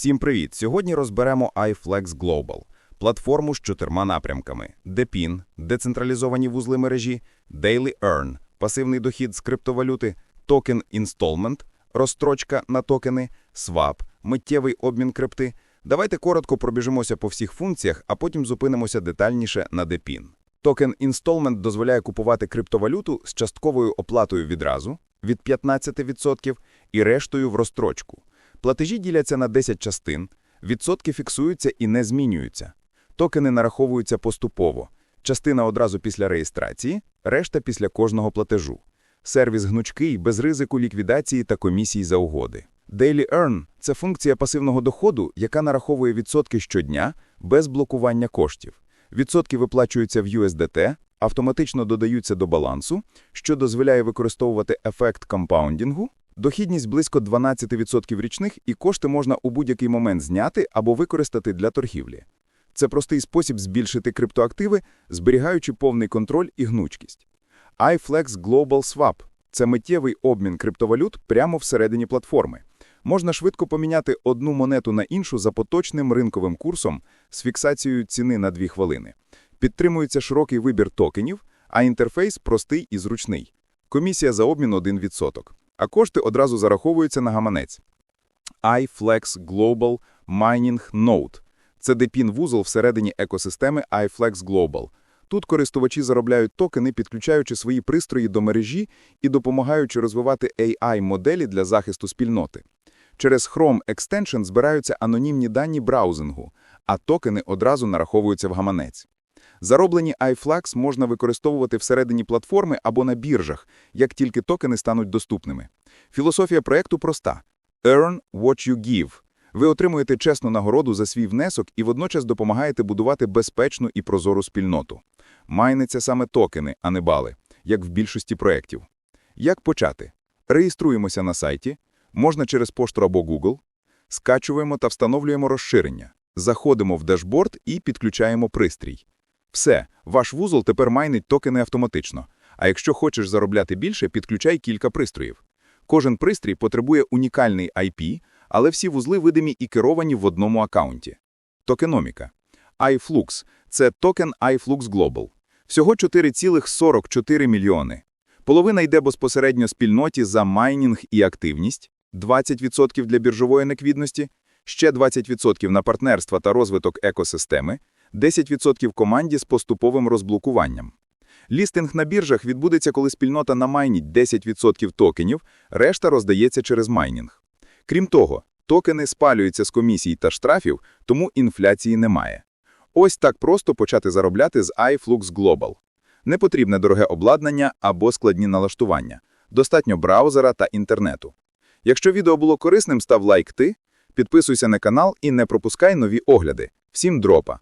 Всім привіт! Сьогодні розберемо iFlex Global – платформу з чотирма напрямками: DePIN – децентралізовані вузли мережі, Daily Earn – пасивний дохід з криптовалюти, Token Installment – розстрочка на токени, Swap – миттєвий обмін крипти. Давайте коротко пробіжимося по всіх функціях, а потім зупинимося детальніше на DePIN. Токен Installment дозволяє купувати криптовалюту з частковою оплатою відразу від 15% і рештою в розстрочку. Платежі діляться на 10 частин, відсотки фіксуються і не змінюються. Токени нараховуються поступово. Частина одразу після реєстрації, решта після кожного платежу. Сервіс гнучкий, без ризику ліквідації та комісій за угоди. Daily Earn – це функція пасивного доходу, яка нараховує відсотки щодня без блокування коштів. Відсотки виплачуються в USDT, автоматично додаються до балансу, що дозволяє використовувати ефект компаундінгу. Дохідність близько 12% річних, і кошти можна у будь-який момент зняти або використати для торгівлі. Це простий спосіб збільшити криптоактиви, зберігаючи повний контроль і гнучкість. iFlex Global Swap – це миттєвий обмін криптовалют прямо всередині платформи. Можна швидко поміняти одну монету на іншу за поточним ринковим курсом з фіксацією ціни на 2 хвилини. Підтримується широкий вибір токенів, а інтерфейс простий і зручний. Комісія за обмін 1%, а кошти одразу зараховуються на гаманець. iFlex Global Mining Node – це депін-вузол всередині екосистеми iFlex Global. Тут користувачі заробляють токени, підключаючи свої пристрої до мережі і допомагаючи розвивати AI-моделі для захисту спільноти. Через Chrome Extension збираються анонімні дані браузингу, а токени одразу нараховуються в гаманець. Зароблені iFlux можна використовувати всередині платформи або на біржах, як тільки токени стануть доступними. Філософія проєкту проста: Earn what you give. Ви отримуєте чесну нагороду за свій внесок і водночас допомагаєте будувати безпечну і прозору спільноту. Майниться саме токени, а не бали, як в більшості проєктів. Як почати? Реєструємося на сайті, можна через пошту або Google, скачуємо та встановлюємо розширення, заходимо в дашборд і підключаємо пристрій. Все, ваш вузол тепер майнить токени автоматично. А якщо хочеш заробляти більше, підключай кілька пристроїв. Кожен пристрій потребує унікальний IP, але всі вузли видимі і керовані в одному аккаунті. Токеноміка. iFlux – це токен iFlux Global. Всього 4,44 мільйони. Половина йде безпосередньо спільноті за майнінг і активність, 20% для біржової неквідності, ще 20% на партнерства та розвиток екосистеми, 10% команді з поступовим розблокуванням. Лістинг на біржах відбудеться, коли спільнота намайніть 10% токенів, решта роздається через майнінг. Крім того, токени спалюються з комісій та штрафів, тому інфляції немає. Ось так просто почати заробляти з iFlux Global. Не потрібне дороге обладнання або складні налаштування. Достатньо браузера та інтернету. Якщо відео було корисним, став лайк ти, підписуйся на канал і не пропускай нові огляди. Всім дропа!